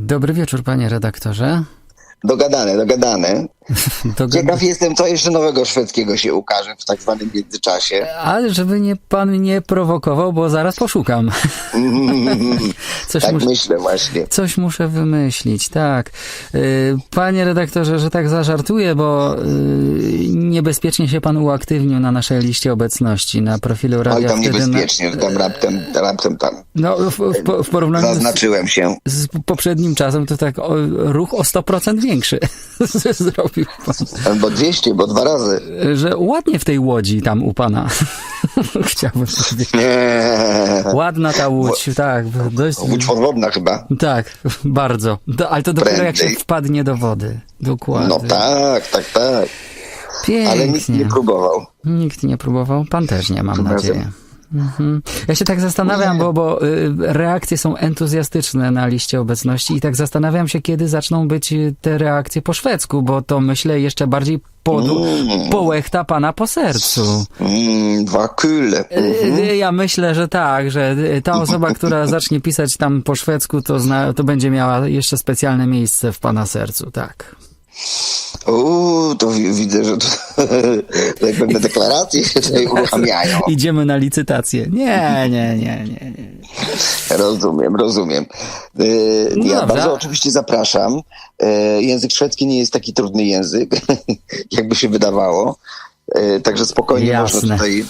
Dobry wieczór, panie redaktorze. Dogadane, dogadane. Dogad- Ciekaw jestem, co jeszcze nowego szwedzkiego się ukaże w tak zwanym międzyczasie. Ale żeby nie pan mnie prowokował, bo zaraz poszukam. Coś, tak mus- myślę właśnie. coś muszę wymyślić, tak. Y, Panie redaktorze, że tak zażartuję, bo y, niebezpiecznie się pan uaktywnił na naszej liście obecności na profilu Oj, radia tam wtedy. niebezpiecznie, że tam raptem, raptem tam No, w, w, w porównaniu z, zaznaczyłem się. z poprzednim czasem, to tak o, ruch o 100% większy zrobił pan. Albo 200, bo dwa razy. Że ładnie w tej łodzi tam u pana. Chciałbym powiedzieć. Nie. Ładna ta łódź, tak. Dość, Łódź podwodna chyba. tak, bardzo. Do, ale to dopiero jak się Prędzej. wpadnie do wody. Dokładnie. No tak, tak, tak. Pięknie. Ale nikt nie próbował. Nikt nie próbował. Pan też nie, mam Tym razem. Mhm. Ja się tak zastanawiam, bo, bo y, reakcje są entuzjastyczne na liście obecności i tak zastanawiam się, kiedy zaczną być y, te reakcje po szwedzku, bo to myślę jeszcze bardziej podu, połechta pana po sercu. Mm, dwa kule. Y, Ja myślę, że tak, że ta osoba, która zacznie pisać tam po szwedzku, to, zna, to będzie miała jeszcze specjalne miejsce w pana sercu, tak. Uuu, to wi- widzę, że tu tak pewne deklaracje się tutaj uruchamiają. Idziemy na licytację. Nie, nie, nie, nie. nie. Rozumiem, rozumiem. Yy, No ja bardzo oczywiście zapraszam. Yy, język szwedzki nie jest taki trudny język, jakby się wydawało. Yy, także spokojnie Jasne. można tutaj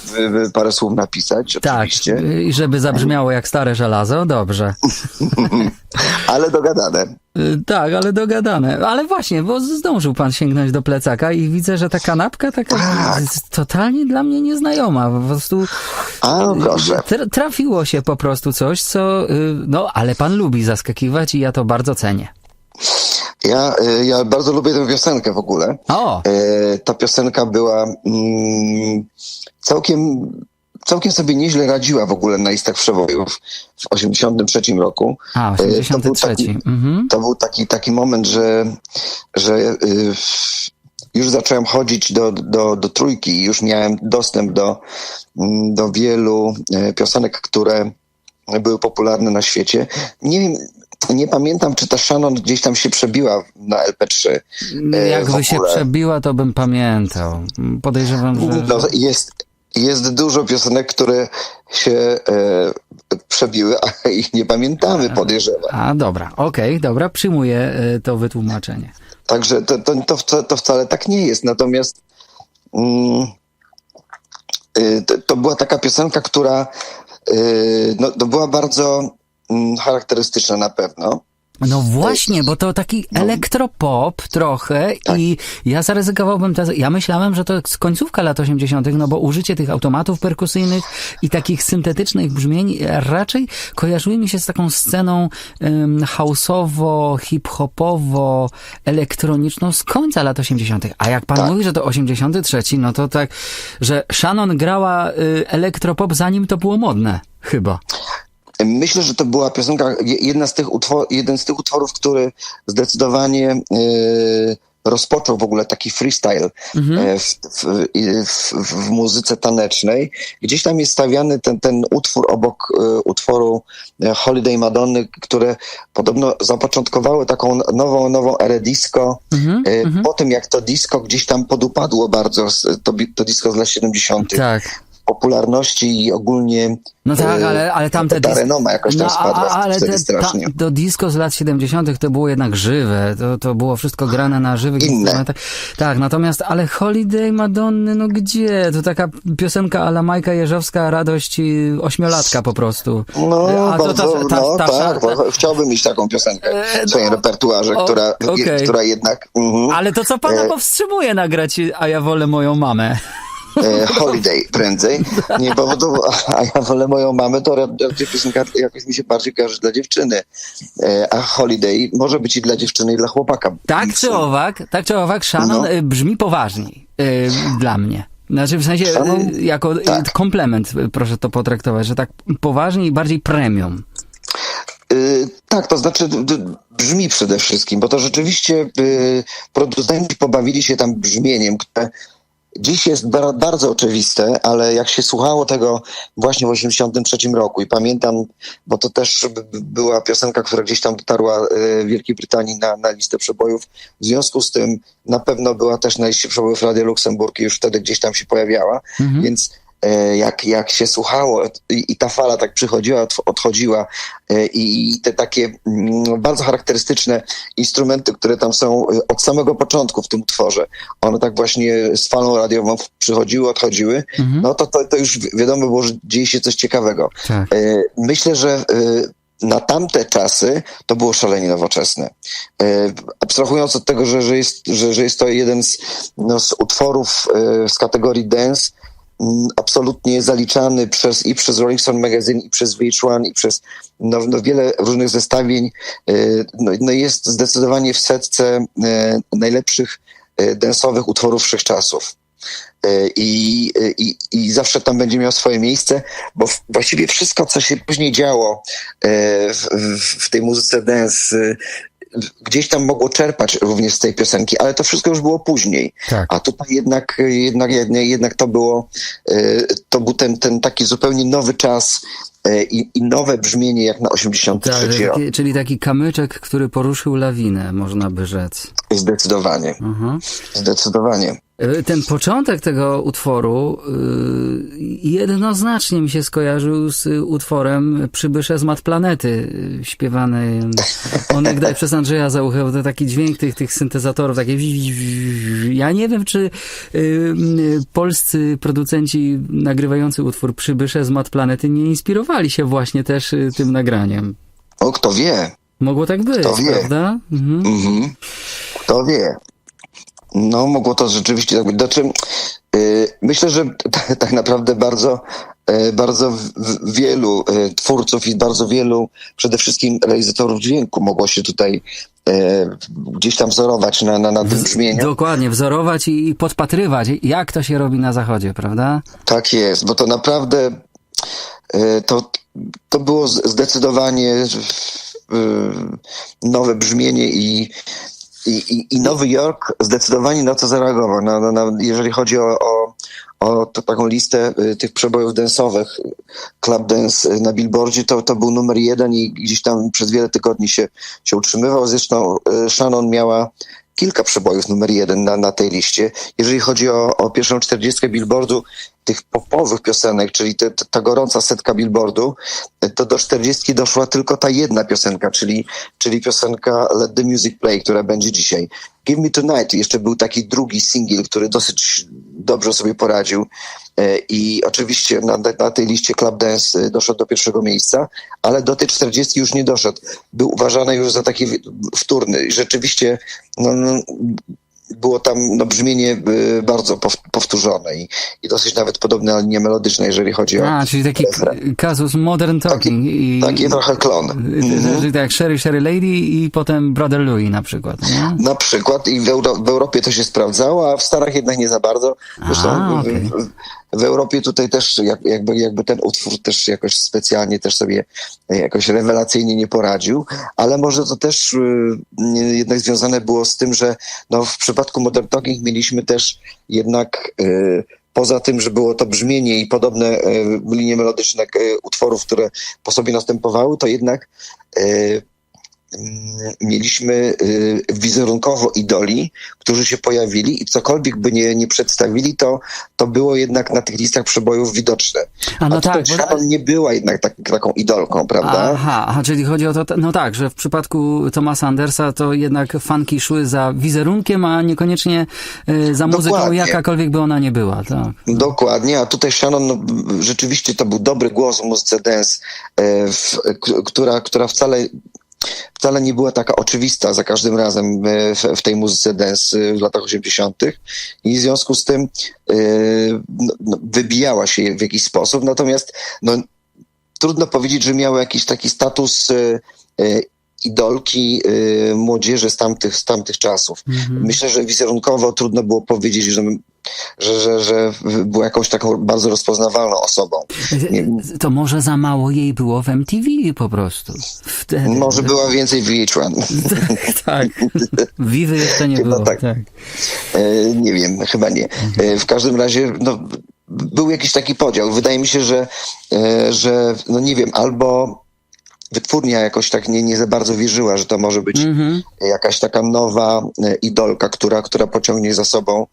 parę słów napisać, Tak, oczywiście. y, i żeby zabrzmiało jak stare żelazo, dobrze. Ale dogadane. Y, Tak, ale dogadane. Ale właśnie, bo zdążył pan sięgnąć do plecaka i widzę, że ta kanapka taka Tak. totalnie dla mnie nieznajoma. Po prostu A, proszę. tr- trafiło się po prostu coś, co... y, No, ale pan lubi zaskakiwać i ja to bardzo cenię. Ja, ja bardzo lubię tę piosenkę w ogóle. O, ta piosenka była mm, całkiem, całkiem sobie nieźle radziła w ogóle na listach przebojów w 83 roku. a, E, to był 83. taki- Mhm. To był taki, taki moment, że, że y, już zacząłem chodzić do, do, do trójki i już miałem dostęp do, mm, do wielu e, piosenek, które były popularne na świecie. Nie wiem, nie pamiętam, czy ta Shannon gdzieś tam się przebiła na LP3. e, Jakby się przebiła, to bym pamiętał. Podejrzewam, że... No, jest, jest dużo piosenek, które się e, przebiły, a ich nie pamiętamy, podejrzewam. A, dobra, okej, dobra, przyjmuję y, to wytłumaczenie. Także to, to, to, to wcale tak nie jest. Natomiast mm, y, to, była taka piosenka, która y, no, to była bardzo mm, charakterystyczna na pewno. No właśnie, bo to taki elektropop trochę Tak. i ja zaryzykowałbym, te, ja myślałem, że to jest końcówka lat 80., no bo użycie tych automatów perkusyjnych i takich syntetycznych brzmień raczej kojarzyły mi się z taką sceną um, houseowo, hip-hopowo, elektroniczną z końca lat 80., a jak pan Tak. mówi, że to 83, no to tak, że Shannon grała y, elektropop zanim to było modne, chyba. Myślę, że to była piosenka, je- jedna z tych utwor, jeden z tych utworów, który zdecydowanie y, rozpoczął w ogóle taki freestyle e, w, w, i w, w muzyce tanecznej. Gdzieś tam jest stawiany ten, ten utwór obok e, utworu Holiday Madonny, które podobno zapoczątkowały taką nową, nową erę disco. E, Po tym jak to disco gdzieś tam podupadło bardzo, to, to disco z lat 70. Tak. Popularności i ogólnie No tak, e, ale, ale tamte ta renoma jakoś tam No, spadła ale wtedy te, strasznie. Ta, to disco z lat 70. to było jednak żywe, to, to było wszystko grane na żywych instrumentach. Tak, natomiast, ale Holiday Madonny, no gdzie? To taka piosenka ala Majka Jeżowska, radość ośmiolatka po prostu. No, A to bardzo, ta- ta- no ta- tak, chciałbym mieć taką piosenkę E, w swoim no, repertuarze, o, która, okej. która jednak... Mhm, Ale to co pana E, powstrzymuje nagrać, a ja wolę moją mamę? E, holiday prędzej. Nie, to, a ja wolę moją mamę, to raczej piosenka jakoś mi się bardziej kojarzy dla dziewczyny. E, a Holiday może być i dla dziewczyny, i dla chłopaka. Tak czy owak, tak czy owak, Shannon No. y, brzmi poważniej y, dla mnie. Znaczy w sensie Shannon? y, jako Tak. komplement proszę to potraktować, że tak poważniej i bardziej premium. Tak, to znaczy brzmi przede wszystkim, bo to rzeczywiście producenci pobawili się tam brzmieniem, które dziś jest ba- bardzo oczywiste, ale jak się słuchało tego właśnie w 83 roku i pamiętam, bo to też była piosenka, która gdzieś tam dotarła e, w Wielkiej Brytanii na, na listę przebojów, w związku z tym na pewno była też na liście przebojów Radia Luksemburg i już wtedy gdzieś tam się pojawiała, więc e, jak, jak się słuchało i, i ta fala tak przychodziła, odchodziła e, i, i te takie mm, bardzo charakterystyczne instrumenty, które tam są e, od samego początku w tym utworze, one tak właśnie z falą radiową przychodziły, odchodziły, no to, to, to już wi- wiadomo było, że dzieje się coś ciekawego. Tak. E, Myślę, że e, na tamte czasy to było szalenie nowoczesne. E, Abstrahując od tego, że, że, jest, że, że jest to jeden z, no, z utworów e, z kategorii dance, absolutnie zaliczany przez i przez Rolling Stone Magazine, i przez VH1, i przez no, no, wiele różnych zestawień. E, No, no jest zdecydowanie w setce e, najlepszych e, densowych utworów wszechczasów. I, i, I zawsze tam będzie miał swoje miejsce, bo właściwie wszystko, co się później działo w, w, w tej muzyce dance, gdzieś tam mogło czerpać również z tej piosenki, ale to wszystko już było później. Tak. A tutaj jednak, jednak, jednak, to było, e, to był ten, ten taki zupełnie nowy czas e, i, i nowe brzmienie jak na 83 Tak, taki, czyli taki kamyczek, który poruszył lawinę, można by rzec. Zdecydowanie, Aha. zdecydowanie. Y, Ten początek tego utworu y, jednoznacznie mi się skojarzył z utworem Przybysze z Mat Planety, śpiewany onegdaj przez Andrzeja Zauchę. To taki dźwięk tych, tych syntezatorów, takie ja nie wiem, czy polscy producenci nagrywający utwór Przybysze z Mat Planety nie inspirowali się właśnie też tym nagraniem. O, kto wie? Mogło tak być, Kto wie? prawda? Mhm. Mhm. Kto wie? No, mogło to rzeczywiście tak być. Znaczy, yy, myślę, że t- tak naprawdę bardzo, yy, bardzo w- wielu yy, twórców i bardzo wielu przede wszystkim realizatorów dźwięku mogło się tutaj yy, gdzieś tam wzorować na, na, na tym brzmieniu. Dokładnie, wzorować i podpatrywać, jak to się robi na zachodzie, prawda? Tak jest, bo to naprawdę e, to, to było zdecydowanie e, nowe brzmienie i, i, i- i Nowy Jork zdecydowanie na to zareagował. Na, na, na, jeżeli chodzi o, o, o to, taką listę e, tych przebojów densowych, Club Dance e, na Billboardzie, to, to był numer jeden i gdzieś tam przez wiele tygodni się, się utrzymywał. Zresztą e, Shannon miała kilka przebojów numer jeden na, na tej liście. Jeżeli chodzi o, o pierwszą czterdziestkę Billboardu, tych popowych piosenek, czyli te, ta gorąca setka Billboardu, to do czterdziestki doszła tylko ta jedna piosenka, czyli, czyli piosenka Let the Music Play, która będzie dzisiaj. Give Me Tonight jeszcze był taki drugi singiel, który dosyć dobrze sobie poradził E, i oczywiście na, na tej liście Club Dance e, doszedł do pierwszego miejsca, ale do tej czterdziestki już nie doszedł. Był uważany już za taki wtórny. Rzeczywiście no, no, było tam no, brzmienie y, bardzo pow- powtórzone i, i dosyć nawet podobne na linię melodyczną, jeżeli chodzi o A, czyli taki kazus modern talking. i, taki trochę klon. y, Czyli tak jak Sherry, Sherry Lady i potem Brother Louie na przykład. Nie? Na przykład i w, Euro, w Europie to się sprawdzało, a w Stanach jednak nie za bardzo. Zresztą A, w, w, w Europie tutaj też jak, jakby, jakby ten utwór też jakoś specjalnie też sobie jakoś rewelacyjnie nie poradził, ale może to też y, jednak związane było z tym, że no, w przypadku Modern Talking mieliśmy też jednak y, poza tym, że było to brzmienie i podobne y, linie melodyczne utworów, które po sobie następowały, to jednak mieliśmy y, wizerunkowo idoli, którzy się pojawili i cokolwiek by nie, nie przedstawili, to, to było jednak na tych listach przebojów widoczne. A no A tak, bo- Sharon nie była jednak tak, taką idolką, prawda? Aha, aha, czyli chodzi o to, no tak, że w przypadku Thomasa Andersa to jednak fanki szły za wizerunkiem, a niekoniecznie y, za muzyką, Dokładnie. jakakolwiek by ona nie była, tak. Dokładnie, a tutaj Shannon no, rzeczywiście to był dobry głos w muzyce dance, e, w, która, która wcale wcale nie była taka oczywista za każdym razem e, w, tej muzyce dance e, w latach 80. i w związku z tym e, no, no, wybijała się w jakiś sposób, natomiast no, trudno powiedzieć, że miała jakiś taki status idolki młodzieży z tamtych, z tamtych czasów. Mhm. Myślę, że wizerunkowo trudno było powiedzieć, że że, że, że była jakąś taką bardzo rozpoznawalną osobą. To może za mało jej było w MTV po prostu. Wtedy. może była więcej VH1. tak. Wiwy jeszcze nie Chyba było. tak. tak. E, nie wiem, chyba nie. E, w każdym razie, no, był jakiś taki podział. Wydaje mi się, że, e, że no nie wiem, albo wytwórnia jakoś tak nie, nie za bardzo wierzyła, że to może być Mhm. jakaś taka nowa e, idolka, która, która pociągnie za sobą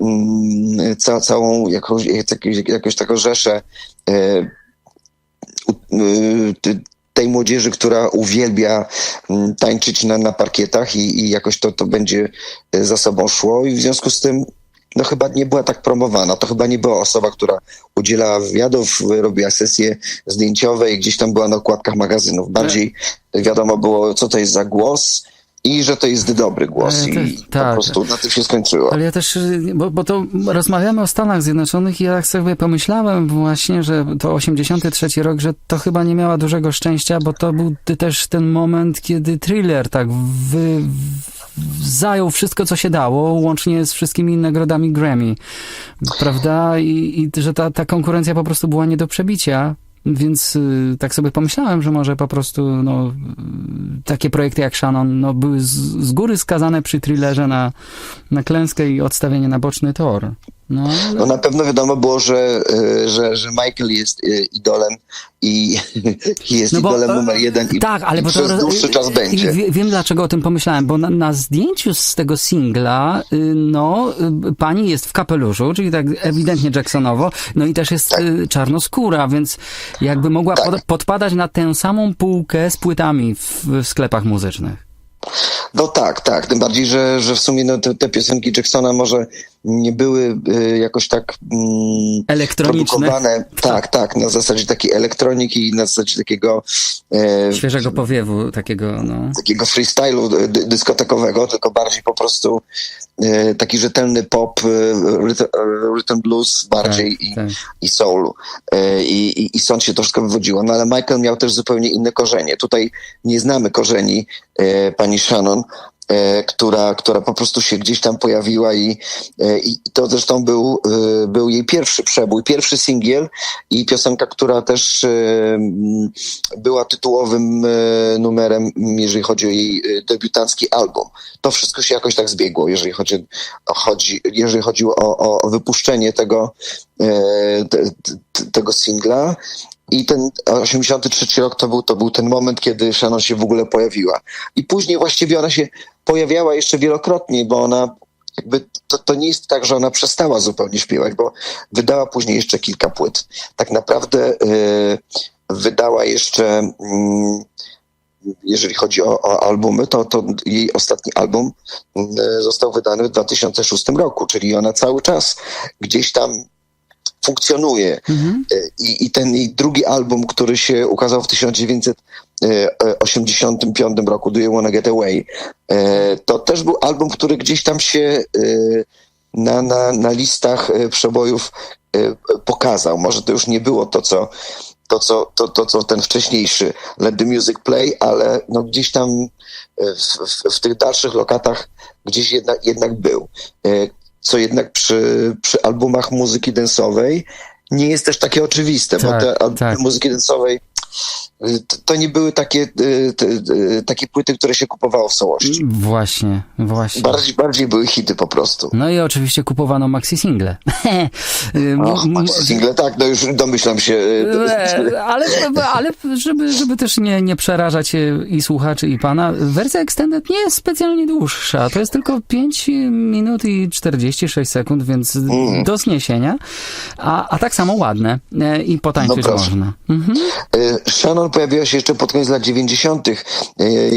mm, ca, całą jakąś, jakąś, taką rzeszę y, ty- tej młodzieży, która uwielbia mm, tańczyć na, na parkietach i, i jakoś to, to będzie za sobą szło i w związku z tym no chyba nie była tak promowana. To chyba nie była osoba, która udzielała wywiadów, robiła sesje zdjęciowe i gdzieś tam była na okładkach magazynów. Bardziej wiadomo było, co to jest za głos i że to jest dobry głos. Ale I też- tak. po prostu na tym się skończyło. Ale ja też, bo, bo to rozmawiamy o Stanach Zjednoczonych i ja tak sobie pomyślałem właśnie, że to 83 rok, że to chyba nie miała dużego szczęścia, bo to był też ten moment, kiedy thriller tak wy, zajął wszystko, co się dało, łącznie z wszystkimi nagrodami Grammy, prawda? I, i że ta, ta konkurencja po prostu była nie do przebicia. Więc y, tak sobie pomyślałem, że może po prostu no, takie projekty jak Shannon no, były z, z góry skazane przy thrillerze na, na klęskę i odstawienie na boczny tor. No, ale... No na pewno wiadomo było, że, e, że, że Michael jest e, idolem i jest No bo, idolem numer jeden i, tak, ale i przez to, dłuższy czas będzie. wie- Wiem, dlaczego o tym pomyślałem, bo na, na zdjęciu z tego singla, y, no, y, pani jest w kapeluszu, czyli tak ewidentnie Jacksonowo, no i też jest y, czarnoskóra, więc jakby mogła Tak. pod, podpadać na tę samą półkę z płytami w, w sklepach muzycznych. No tak, tak. Tym bardziej, że, że w sumie no, te, te piosenki Jacksona może nie były e, jakoś tak mm, Elektroniczne. produkowane. Tak, tak, na zasadzie takiej elektroniki i na zasadzie takiego e, Świeżego powiewu takiego, no. takiego freestylu dy- dyskotekowego, tylko bardziej po prostu e, taki rzetelny pop, e, rhythm, blues bardziej Tak, i, tak. i soulu. E, I, i, stąd się to wszystko wywodziło. No ale Michael miał też zupełnie inne korzenie. Tutaj nie znamy korzeni pani Shannon, która, która po prostu się gdzieś tam pojawiła i, e, i to zresztą był, e, był jej pierwszy przebój, pierwszy singiel i piosenka, która też e, była tytułowym e, numerem, jeżeli chodzi o jej e, debiutancki album. To wszystko się jakoś tak zbiegło, jeżeli chodzi, chodzi, jeżeli chodziło o, o, wypuszczenie tego, e, te, te, tego singla. I ten 83 rok to był, to był ten moment, kiedy Shannon się w ogóle pojawiła. I później właściwie ona się pojawiała jeszcze wielokrotnie, bo ona jakby to, to nie jest tak, że ona przestała zupełnie śpiewać, bo wydała później jeszcze kilka płyt. Tak naprawdę e, wydała jeszcze, mm, jeżeli chodzi o, o albumy, to, to jej ostatni album mm, został wydany w 2006 roku, czyli ona cały czas gdzieś tam funkcjonuje. Mhm. I, I ten jej drugi album, który się ukazał w 1985 roku, Do You Wanna Get Away, e, to też był album, który gdzieś tam się e, na, na, na listach e, przebojów e, pokazał. Może to już nie było to, co to, co, to, to, co ten wcześniejszy Let the Music Play, ale no gdzieś tam e, w, w, w tych dalszych lokatach gdzieś jednak, jednak był. Co jednak przy, przy albumach muzyki densowej nie jest też takie oczywiste, bo Tak, te albumy tak. muzyki densowej to, nie były takie, y, y, takie płyty, które się kupowało w całości. Właśnie, właśnie. Bardziej, bardziej były hity po prostu. No i oczywiście kupowano maxi single. Y, Och, m- m- single, tak, no już domyślam się. y, Ale, ale żeby, żeby też nie, nie przerażać i słuchaczy, i pana, wersja Extended nie jest specjalnie dłuższa. To jest tylko 5 minut i 46 sekund, więc Mm. do zniesienia. A, a tak samo ładne. I potańczyć No można. Mhm. Y, Shannon pojawiła się jeszcze pod koniec lat 90. Y,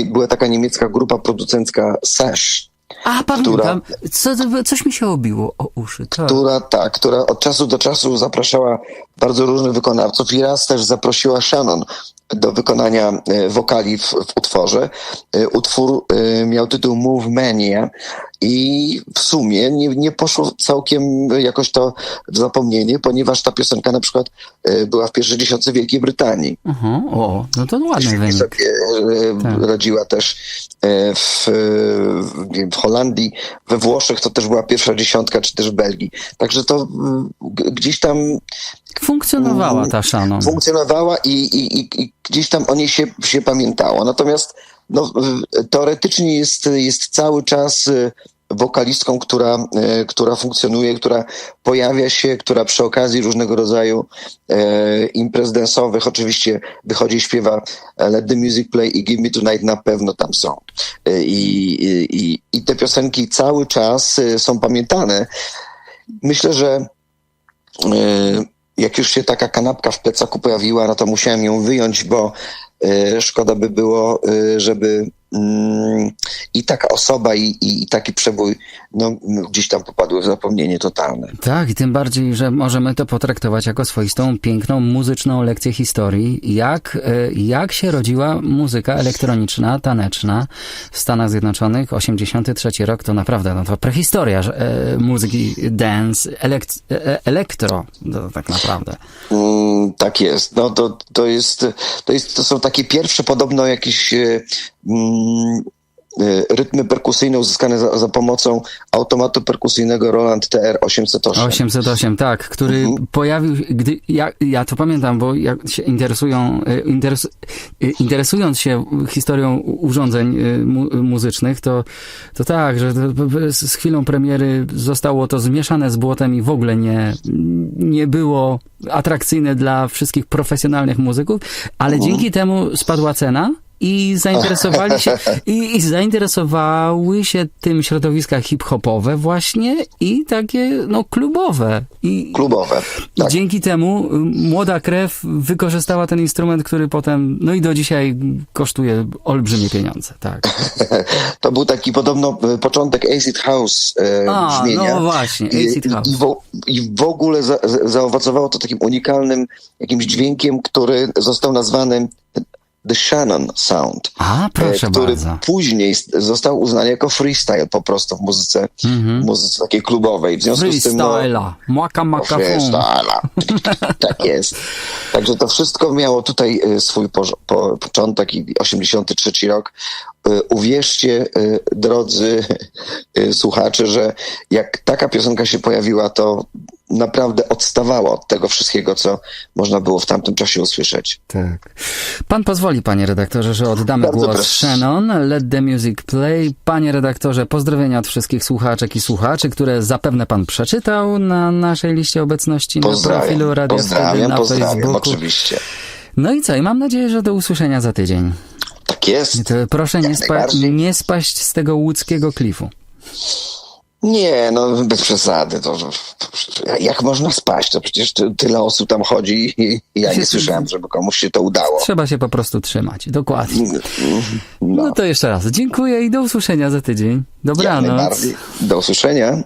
Była taka niemiecka grupa producencka Sash, A, pamiętam. Co, coś mi się obiło o uszy. Tak. która tak, która od czasu do czasu zapraszała bardzo różnych wykonawców i raz też zaprosiła Shannon do wykonania e, wokali w, w utworze. E, Utwór e, miał tytuł Move Mania i w sumie nie, nie poszło całkiem jakoś to w zapomnienie, ponieważ ta piosenka na przykład e, była w pierwszej dziesiątce Wielkiej Brytanii. Aha, o, no to ładny Świetnie wynik. sobie e, Tak. radziła też e, w, w, Holandii, we Włoszech to też była pierwsza dziesiątka, czy też w Belgii. Także to mm, gdzieś tam Funkcjonowała ta Shannon. funkcjonowała i, i, i, i gdzieś tam o niej się, się pamiętało. Natomiast no, teoretycznie jest, jest cały czas wokalistką, która, y, która funkcjonuje, która pojawia się, która przy okazji różnego rodzaju e, imprez dance'owych oczywiście wychodzi i śpiewa e, Let the Music Play i Give Me Tonight na pewno tam są. E, I, i, i- te piosenki cały czas są pamiętane. Myślę, że e, jak już się taka kanapka w plecaku pojawiła, no to musiałem ją wyjąć, bo e, szkoda by było, e, żeby i taka osoba, i, i, i taki przebój no, gdzieś tam popadły w zapomnienie totalne. Tak, i tym bardziej, że możemy to potraktować jako swoistą, piękną, muzyczną lekcję historii, jak, e, jak się rodziła muzyka elektroniczna, taneczna w Stanach Zjednoczonych. 83 rok to naprawdę, no to prehistoria że, e, muzyki dance, elekt, e, elektro, to, tak naprawdę. Mm, tak jest. No to, to jest, to jest, to są takie pierwsze podobno jakieś e, mm, e, rytmy perkusyjne uzyskane za, za pomocą automatu perkusyjnego Roland TR 808. 808, tak, który Mhm. pojawił, się, gdy, ja, ja to pamiętam, bo jak się interesują, e, interes, e, interesując się historią urządzeń e, mu, muzycznych, to, to tak, że z chwilą premiery zostało to zmieszane z błotem i w ogóle nie, nie było atrakcyjne dla wszystkich profesjonalnych muzyków, ale Mhm. dzięki temu spadła cena. I zainteresowali się, i, i zainteresowały się tym środowiska hip-hopowe właśnie i takie, no, klubowe. I, Klubowe. i Tak. dzięki temu y, młoda krew wykorzystała ten instrument, który potem, no i do dzisiaj kosztuje olbrzymie pieniądze, tak. To był taki podobno e, początek Acid House e, A, brzmienia. no właśnie, I, Acid House. i, i, w, I w ogóle za, zaowocowało to takim unikalnym jakimś dźwiękiem, który został nazwany The Shannon Sound. A, e, który bardzo. później został uznany jako freestyle po prostu w muzyce, Mhm. muzyce takiej klubowej. W związku z tym no, Freestyla, maka maka fum. Freestyla. tak jest. Także to wszystko miało tutaj e, swój porz- po, początek i 83 rok. E, Uwierzcie, e, drodzy e, słuchacze, że jak taka piosenka się pojawiła, to naprawdę odstawała od tego wszystkiego, co można było w tamtym czasie usłyszeć. Tak. Pan pozwoli, panie redaktorze, że oddamy Bardzo głos proszę. Shannon. Let the music play. Panie redaktorze, pozdrowienia od wszystkich słuchaczek i słuchaczy, które zapewne pan przeczytał na naszej liście obecności na profilu Pozdrawiam, Wtedy pozdrawiam, na pozdrawiam, Facebooku. oczywiście. No i co? I mam nadzieję, że do usłyszenia za tydzień. Tak jest. To proszę nie, spa- nie spaść z tego łódzkiego klifu. Nie, no bez przesady. To, to, jak można spać? To przecież ty, tyle osób tam chodzi i ja nie słyszałem, żeby komuś się to udało. Trzeba się po prostu trzymać. Dokładnie. No, No to jeszcze raz dziękuję i do usłyszenia za tydzień. Dobranoc. Do usłyszenia.